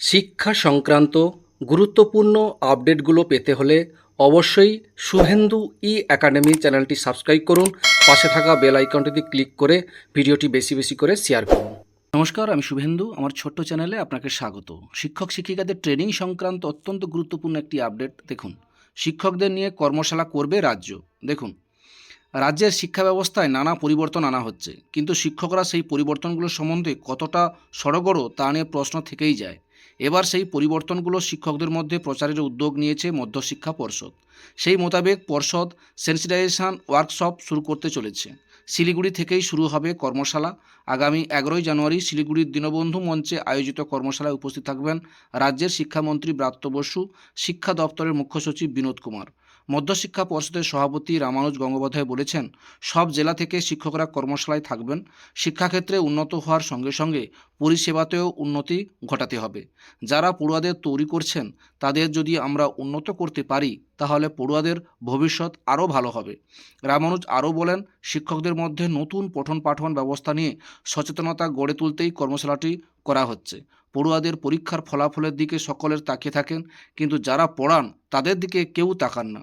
শিক্ষা সংক্রান্ত গুরুত্বপূর্ণ আপডেটগুলো পেতে হলে অবশ্যই শুভেন্দু ই একাডেমি চ্যানেলটি সাবস্ক্রাইব করুন। পাশে থাকা বেল আইকনটিতে ক্লিক করে ভিডিওটি বেশি বেশি করে শেয়ার করুন। নমস্কার, আমি শুভেন্দু। আমার ছোট্ট চ্যানেলে আপনাকে স্বাগত। শিক্ষক শিক্ষিকাদের ট্রেনিং সংক্রান্ত অত্যন্ত গুরুত্বপূর্ণ একটি আপডেট দেখুন। শিক্ষকদের নিয়ে কর্মশালা করবে রাজ্য। দেখুন, রাজ্যের শিক্ষা ব্যবস্থায় নানা পরিবর্তন আনা হচ্ছে। কিন্তু শিক্ষকরা সেই পরিবর্তনগুলো সম্বন্ধে কতটা সড়গড় তা নিয়ে প্রশ্ন থেকেই যায়। এবার সেই পরিবর্তনগুলো শিক্ষকদের মধ্যে প্রচারের উদ্যোগ নিয়েছে মধ্যশিক্ষা পর্ষদ। সেই মোতাবেক পর্ষদ সেন্সিটাইজেশন ওয়ার্কশপ শুরু করতে চলেছে। শিলিগুড়ি থেকেই শুরু হবে কর্মশালা। আগামী এগারোই জানুয়ারি শিলিগুড়ির দীনবন্ধু মঞ্চে আয়োজিত কর্মশালায় উপস্থিত থাকবেন রাজ্যের শিক্ষামন্ত্রী ব্রাত্য বসু, শিক্ষা দপ্তরের মুখ্য সচিব বিনোদ কুমার। মধ্যশিক্ষা পর্ষদের সভাপতি রামানুজ গঙ্গোপাধ্যায় বলেছেন, সব জেলা থেকে শিক্ষকরা কর্মশালায় থাকবেন। শিক্ষাক্ষেত্রে উন্নত হওয়ার সঙ্গে সঙ্গে পরিষেবাতেও উন্নতি ঘটাতে হবে। যারা পড়ুয়াদের তৈরি করছেন, তাদের যদি আমরা উন্নত করতে পারি, তাহলে পড়ুয়াদের ভবিষ্যৎ আরও ভালো হবে। রামানুজ আরও বলেন, শিক্ষকদের মধ্যে নতুন পঠন পাঠন ব্যবস্থা নিয়ে সচেতনতা গড়ে তুলতেই কর্মশালাটি করা হচ্ছে। পড়ুয়াদের পরীক্ষার ফলাফলের দিকে সকলের তাকিয়ে থাকেন, কিন্তু যারা পড়ান, তাদের দিকে কেউ তাকান না।